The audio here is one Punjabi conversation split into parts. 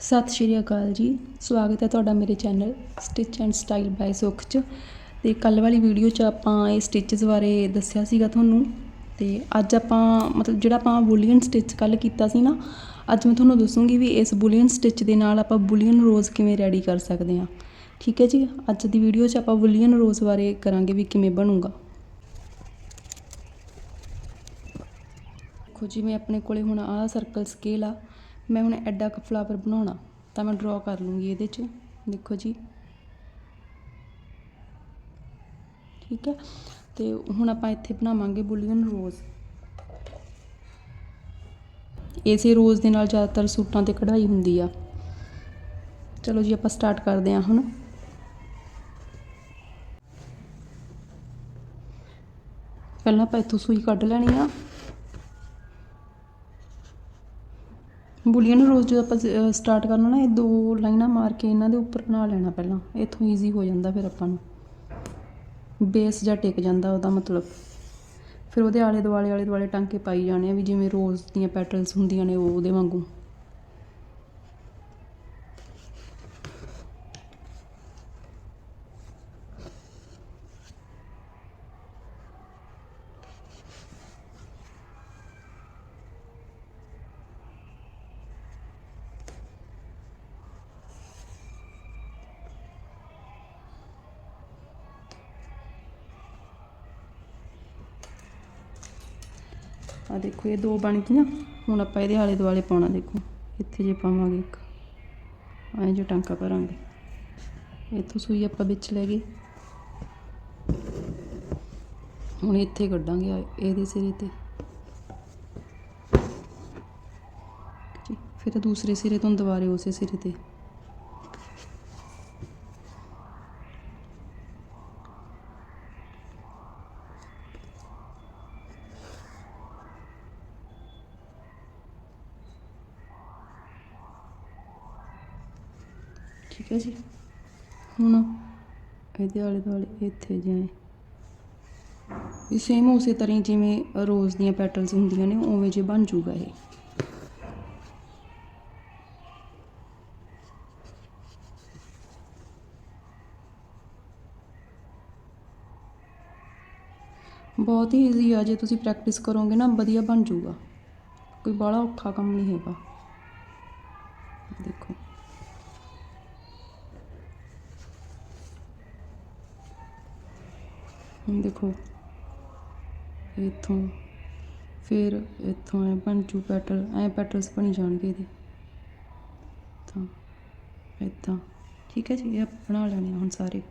ਸਤਿ ਸ਼੍ਰੀ ਅਕਾਲ ਜੀ। ਸਵਾਗਤ ਹੈ ਤੁਹਾਡਾ ਮੇਰੇ channel stitch and style by Sukh 'ਚ। ਤੇ ਕੱਲ ਵਾਲੀ ਵੀਡੀਓ 'ਚ ਆਪਾਂ ਇਹ ਸਟਿਚਸ ਬਾਰੇ ਦੱਸਿਆ ਸੀਗਾ ਤੁਹਾਨੂੰ। ਤੇ ਅੱਜ ਆਪਾਂ, ਮਤਲਬ ਜਿਹੜਾ ਆਪਾਂ ਬੁਲੀਅਨ ਸਟਿਚ ਕੱਲ ਕੀਤਾ ਸੀ ਨਾ, ਅੱਜ ਮੈਂ ਤੁਹਾਨੂੰ ਦੱਸੂਗੀ ਵੀ ਇਸ ਬੁਲੀਅਨ ਸਟਿਚ ਦੇ ਨਾਲ ਆਪਾਂ ਬੁਲੀਅਨ ਰੋਜ਼ ਕਿਵੇਂ ਰੈਡੀ ਕਰ ਸਕਦੇ ਹਾਂ। ਠੀਕ ਹੈ ਜੀ? ਅੱਜ ਦੀ ਵੀਡੀਓ 'ਚ ਆਪਾਂ ਬੁਲੀਅਨ ਰੋਜ਼ ਬਾਰੇ ਕਰਾਂਗੇ ਵੀ ਕਿਵੇਂ ਬਣੂਗਾ। ਦੇਖੋ ਜੀ, ਮੈਂ ਆਪਣੇ ਕੋਲੇ ਹੁਣ ਆਹ ਸਰਕਲ ਸਕੇਲ ਆ। ਮੈਂ ਹੁਣ ਐਡਾ ਕ ਫਲਾਵਰ ਬਣਾਉਣਾ, ਤਾਂ ਮੈਂ ਡਰਾ ਕਰ ਲੂੰਗੀ ਇਹਦੇ 'ਚ। ਦੇਖੋ ਜੀ। ਠੀਕ ਹੈ ਤੇ ਹੁਣ ਆਪਾਂ ਇੱਥੇ ਬਣਾਵਾਂਗੇ ਬੁਲੀਅਨ ਰੋਜ਼। ਇਸੇ ਰੋਜ਼ ਦੇ ਨਾਲ ਜ਼ਿਆਦਾਤਰ ਸੂਟਾਂ ਤੇ ਕਢਾਈ ਹੁੰਦੀ ਆ। ਚਲੋ ਜੀ, ਆਪਾਂ ਸਟਾਰਟ ਕਰਦੇ ਹਾਂ ਹੁਣ। ਪਹਿਲਾਂ ਆਪਾਂ ਇੱਥੋਂ ਸੂਈ ਕੱਢ ਲੈਣੀ ਆ। ਬੁਲੀਆਂ ਨੂੰ ਰੋਜ਼ ਜਦੋਂ ਆਪਾਂ ਸਟਾਰਟ ਕਰਨਾ ਨਾ, ਇਹ ਦੋ ਲਾਈਨਾਂ ਮਾਰ ਕੇ ਇਹਨਾਂ ਦੇ ਉੱਪਰ ਬਣਾ ਲੈਣਾ ਪਹਿਲਾਂ। ਇੱਥੋਂ ਈਜ਼ੀ ਹੋ ਜਾਂਦਾ ਫਿਰ ਆਪਾਂ ਨੂੰ। ਬੇਸ ਜਾਂ ਟਿਕ ਜਾਂਦਾ ਉਹਦਾ ਮਤਲਬ। ਫਿਰ ਉਹਦੇ ਆਲੇ ਦੁਆਲੇ ਆਲੇ ਦੁਆਲੇ ਟਾਂਕੇ ਪਾਈ ਜਾਣੇ ਆ ਵੀ ਜਿਵੇਂ ਰੋਜ਼ ਦੀਆਂ ਪੈਟਲਸ ਹੁੰਦੀਆਂ ਨੇ ਉਹ ਉਹਦੇ ਵਾਂਗੂ। ਆ ਦੇਖੋ, ਇਹ ਦੋ ਬਣ ਗਈਆਂ। ਹੁਣ ਆਪਾਂ ਇਹਦੇ ਆਲੇ ਦੁਆਲੇ ਪਾਉਣਾ, ਦੇਖੋ। ਇੱਥੇ ਜੇ ਪਾਵਾਂਗੇ ਇੱਕ। ਐਂ ਜੋ ਟਾਂਕਾ ਭਰਾਂਗੇ। ਇੱਥੋਂ ਸੂਈ ਆਪਾਂ ਵਿੱਚ ਲੈ ਗਏ। ਹੁਣ ਇੱਥੇ ਕੱਢਾਂਗੇ ਆ ਇਹਦੇ ਸਿਰੇ ਤੇ। ਫਿਰ ਦੂਸਰੇ ਸਿਰੇ ਤੋਂ ਦੁਬਾਰੇ ਉਸੇ ਸਿਰੇ ਤੇ। ਠੀਕ ਹੈ ਜੀ। ਹੁਣ ਇਹਦੇ ਆਲੇ ਦੁਆਲੇ ਇੱਥੇ ਜਾਏ। ਇਹ ਸੇਮ ਉਸੇ ਤਰ੍ਹਾਂ ਹੀ ਜਿਵੇਂ ਰੋਜ਼ ਦੀਆਂ ਪੈਟਲਸ ਹੁੰਦੀਆਂ ਨੇ, ਉਵੇਂ ਜੇ ਬਣ ਜੂਗਾ ਇਹ। ਬਹੁਤ ਹੀ ਈਜ਼ੀ ਆ, ਜੇ ਤੁਸੀਂ ਪ੍ਰੈਕਟਿਸ ਕਰੋਗੇ ਨਾ, ਵਧੀਆ ਬਣ ਜੂਗਾ। ਕੋਈ ਬੜਾ ਔਖਾ ਕੰਮ ਨਹੀਂ ਹੈਗਾ। ਦੇਖੋ। ਦੇਖੋ, ਇੱਥੋਂ ਫਿਰ ਇੱਥੋਂ ਐ ਬਣ ਜੂ ਪੈਟਲ ਐ ਪੈਟਲਸ ਬਣੀ ਜਾਣਗੇ ਇਹਦੇ। ਤਾਂ, ਇੱਦਾਂ। ਠੀਕ ਹੈ ਜੀ, ਇਹ ਬਣਾ ਲੈਣੇ ਆ ਹੁਣ ਸਾਰੇ।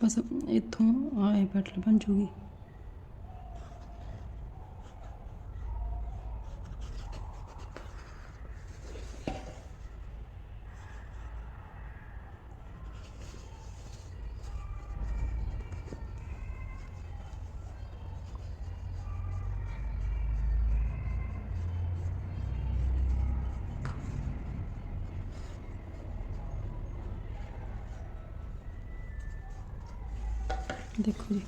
ਬਸ ਇੱਥੋਂ ਆਏ ਪੈਟਲ ਬਣ ਜੂਗੀ। ਦੇਖੋ ਜੀ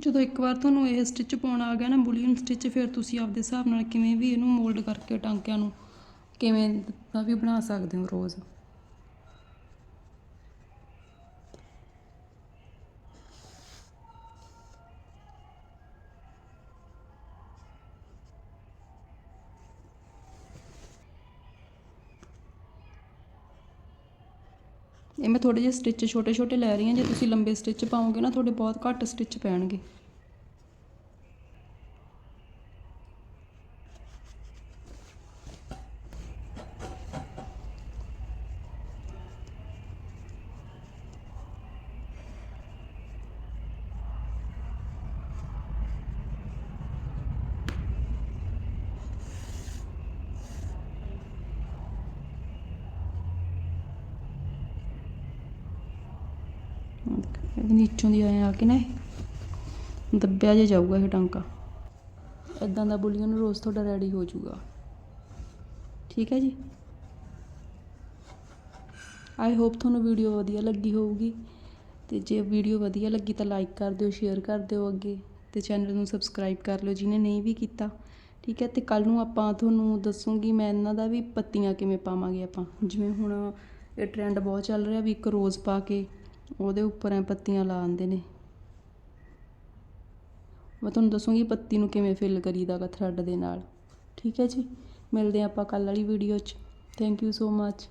ਜਦੋਂ ਇੱਕ ਵਾਰ ਤੁਹਾਨੂੰ ਇਹ ਸਟਿਚ ਪਾਉਣਾ ਆ ਗਿਆ ਨਾ, ਬੁਲੀਅਨ ਸਟਿਚ ਫਿਰ ਤੁਸੀਂ ਆਪਦੇ ਹਿਸਾਬ ਨਾਲ ਕਿਵੇਂ ਵੀ ਇਹਨੂੰ ਮੋਲਡ ਕਰਕੇ ਟਾਂਕਿਆਂ ਨੂੰ ਕਿਵੇਂ ਦਾ ਵੀ ਬਣਾ ਸਕਦੇ ਹੋ ਰੋਜ਼? ਇਹ ਮੈਂ ਥੋੜੇ ਜਿਹੇ ਸਟਿਚ ਛੋਟੇ ਛੋਟੇ ਲੈ ਰਹੀ ਹਾਂ, ਜੇ ਤੁਸੀਂ ਲੰਬੇ ਸਟਿਚ ਪਾਓਗੇ ਨਾ, ਤੁਹਾਡੇ ਬਹੁਤ ਘੱਟ ਸਟਿਚ ਪੈਣਗੇ। ਇਹਦੇ ਨੀਚੋਂ ਦੀ ਆਇਆ ਆ ਕੇ ਨਾ ਦੱਬਿਆ ਜੇ ਜਾਊਗਾ ਇਹ ਟਾਂਕਾ। ਇਦਾਂ ਦਾ ਬੁਲੀਅਨ ਰੋਜ਼ ਤੁਹਾਡਾ ਰੈਡੀ ਹੋ ਜਾਊਗਾ। ਠੀਕ ਹੈ ਜੀ? ਆਈ ਹੋਪ ਤੁਹਾਨੂੰ ਵੀਡੀਓ ਵਧੀਆ ਲੱਗੀ ਹੋਊਗੀ। ਤੇ ਜੇ ਵੀਡੀਓ ਵਧੀਆ ਲੱਗੀ ਤਾਂ ਲਾਈਕ ਕਰ ਦਿਓ ਸ਼ੇਅਰ ਕਰ ਦਿਓ ਅੱਗੇ। ਤੇ ਚੈਨਲ ਨੂੰ ਸਬਸਕ੍ਰਾਈਬ ਕਰ ਲਿਓ ਜਿਹਨੇ ਨਹੀਂ ਵੀ ਕੀਤਾ। ਠੀਕ ਹੈ, ਤੇ ਕੱਲ ਨੂੰ ਆਪਾਂ ਤੁਹਾਨੂੰ ਦੱਸੂਗੀ ਮੈਂ ਇਹਨਾਂ ਦਾ ਵੀ ਪੱਤੀਆਂ ਕਿਵੇਂ ਪਾਵਾਂਗੇ ਆਪਾਂ। ਜਿਵੇਂ ਹੁਣ ਇਹ ਟ੍ਰੈਂਡ ਬਹੁਤ ਚੱਲ ਰਿਹਾ ਵੀ ਇੱਕ ਰੋਜ਼ ਪਾ ਕੇ ਉਹਦੇ ਉੱਪਰ ਐ ਪੱਤੀਆਂ ਲਾ ਦਿੰਦੇ ਨੇ। ਮੈਂ ਤੁਹਾਨੂੰ ਦੱਸੂਗੀ ਪੱਤੀ ਨੂੰ ਕਿਵੇਂ ਫਿਲ ਕਰੀਦਾ ਗਾ ਥਰੈਡ ਦੇ ਨਾਲ। ਠੀਕ ਹੈ ਜੀ? ਮਿਲਦੇ ਹਾਂ ਆਪਾਂ ਕੱਲ ਵਾਲੀ ਵੀਡੀਓ 'ਚ। Thank you so much